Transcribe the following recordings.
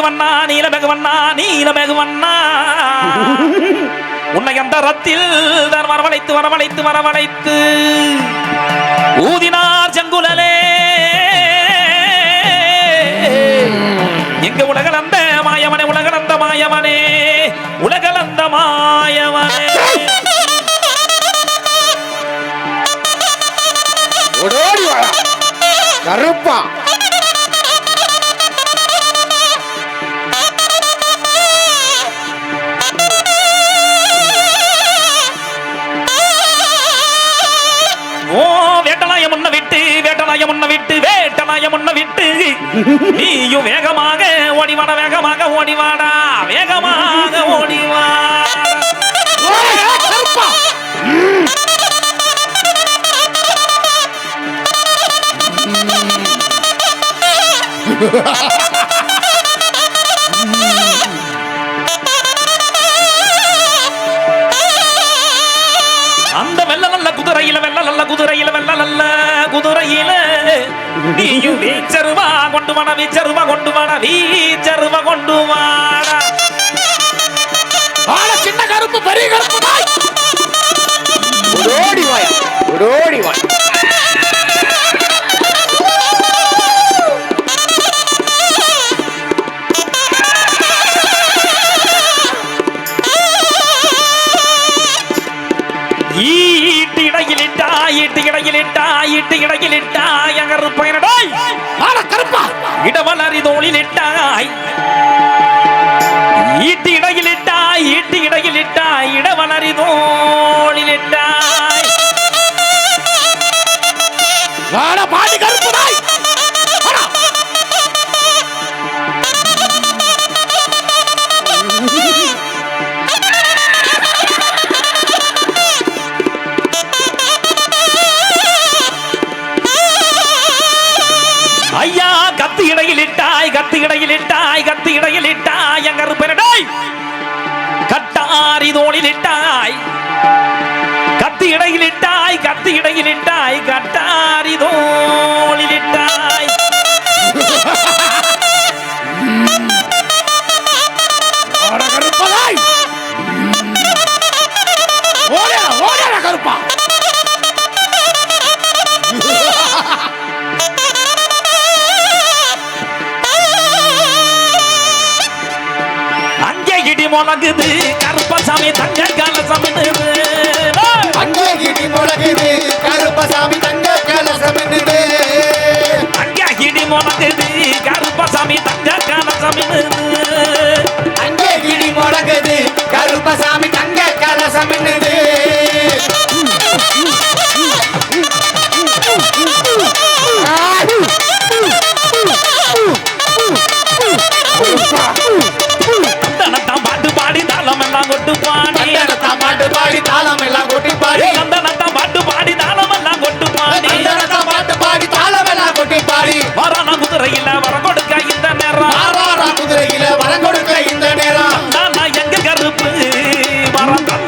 பகவன்னா நீல பகவன்னா நீல பகவன்னா உன்னை அந்த ரத்தில் தான் வரவழைத்து வரவழைத்து வரவழைத்து ஊதினார் செங்குலலே. எங்க உலகளந்த மாயவனே உலகளந்த மாயவனே உலகளந்த மாயவனே. கருப்பா. வேட்டனாய விட்டு நீயும் வேகமாக ஓடிவாடா வேகமாக ஓடிவாடா வேகமாக ஓடிவா. அந்த வெள்ள நல்ல குதிரையில வெள்ள நல்ல குதிரையில வெள்ள நல்ல குதிரையில நீயும் வீச்சருவா கொண்டு வாடா வீச்சருவா கொண்டு வாடா வீச்சருவா கொண்டு வாடா. ஆள சின்ன கருப்பு பெரிய கருப்பு நாய் ஓடோடி வாயா ஓடோடி வாய். ஈட்டு இடையிலிட்டா ஈட்டு இடையிலிட்டா ஈட்டு இடையிலிட்டா எங்கரு பயனடாய் ஆள கருப்பா. இடவலறி தோளிலிட்டாய் ஈட்டு இடையிலிட்டாய் ஈட்டு இடையிலிட்டாய் இடவலறி தோளிலிட்டாய் வாடா இடையிலிட்டாய் கத்து இடையிலிட்டாய் கத்து இடையிலிட்டாய் எங்கரு பயனடாய் கட்டாரி இட்டாய் கத்து இடையிலிட்டாய் கத்து முழங்குது. கருப்பசாமி தங்க கலசமிடுது அங்கே இடி முழங்குது. கருப்பசாமி தங்க கலசமிடுது அங்கே இடி முழங்குது. கருப்பசாமி தங்க கலசமிடுது அங்கே இடி முழங்குது. வர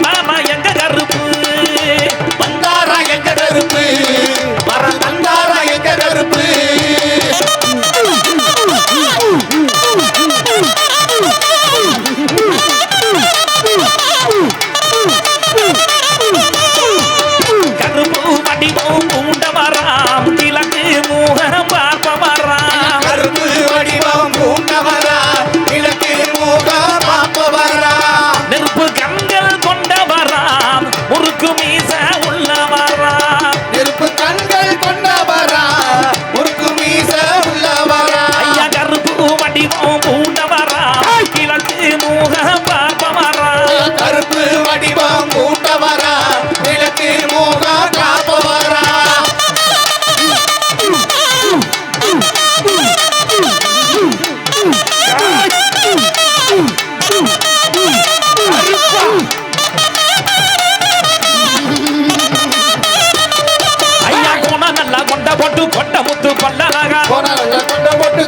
கொள்ளலகா கொணரங்க கொண்ட போட்டு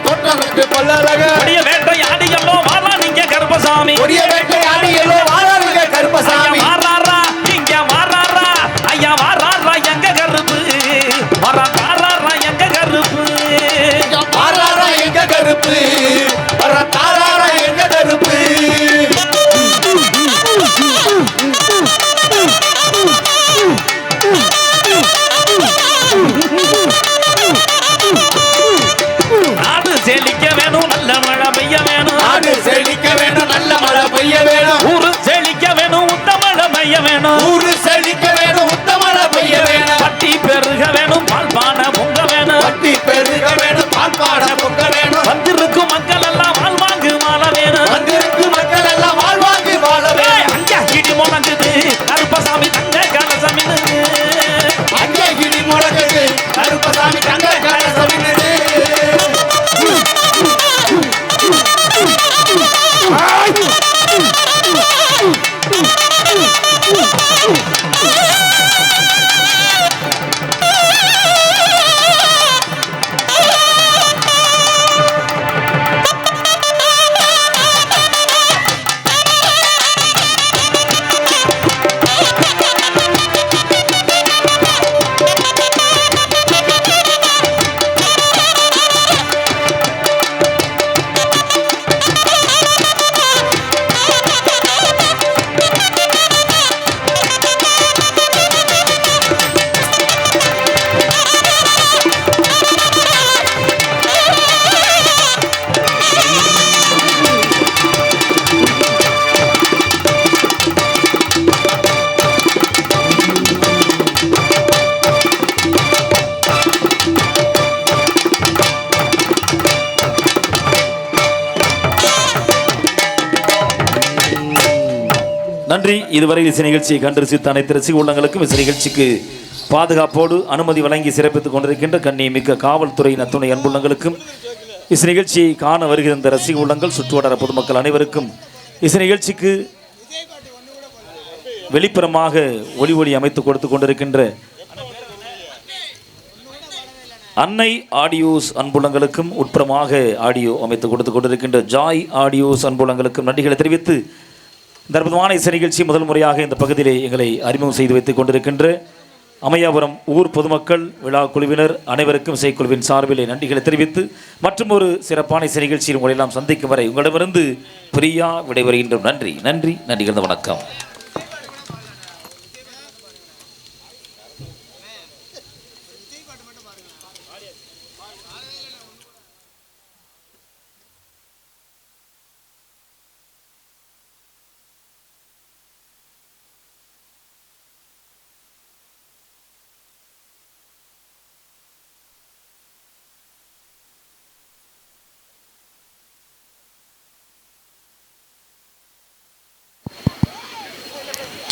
கொடிய வாரா நீங்க கருப்பசாமி. கொடிய வேட்டையாடி எல்லோ வாழருங்க ஐயா கருப்பசாமி. வேணும். நாடு செழிக்க வேணும் நல்ல மழை பெய்ய வேணும். ஊரு செழிக்க வேணும் உத்த மழை பெய்ய வேணும். ஊரு செழி நன்றி. இதுவரை இசை நிகழ்ச்சியை கண்டு ரசித்த அனைத்து ரசிக உள்ளங்களுக்கும் இசை நிகழ்ச்சிக்கு பாதுகாப்போடு அனுமதி வழங்கி சிறப்பித்துக் கொண்டிருக்கின்ற கண்ணி மிக்க காவல்துறையின் அத்துணை அன்புள்ளங்களுக்கும் இசை நிகழ்ச்சியை காண வருகிற இந்த ரசிக உள்ளங்கள் சுற்றுவட்டார பொதுமக்கள் அனைவருக்கும் இசை நிகழ்ச்சிக்கு வெளிப்புறமாக ஒளி ஒளி அமைத்து கொடுத்து கொண்டிருக்கின்ற அன்னை ஆடியோஸ் அன்புலங்களுக்கும் உட்புறமாக ஆடியோ அமைத்து கொடுத்து கொண்டிருக்கின்ற ஜாய் ஆடியோஸ் அன்புலங்களுக்கும் நன்றிகளை தெரிவித்து இந்த அற்புதமான இசை நிகழ்ச்சி முதல் முறையாக இந்த பகுதியிலே எங்களை அறிமுகம் செய்து வைத்துக் கொண்டிருக்கின்ற அமையாபுரம் ஊர் பொதுமக்கள் விழா குழுவினர் அனைவருக்கும் இசைக்குழுவின் சார்பிலே நன்றிகளை தெரிவித்து மற்றும் ஒரு சிறப்பான இசை நிகழ்ச்சியில் உங்களெல்லாம் சந்திக்கும் வரை உங்களிடமிருந்து பிரியா விடைபெறுகின்றோம் நன்றி நன்றி நன்றிகள் வணக்கம்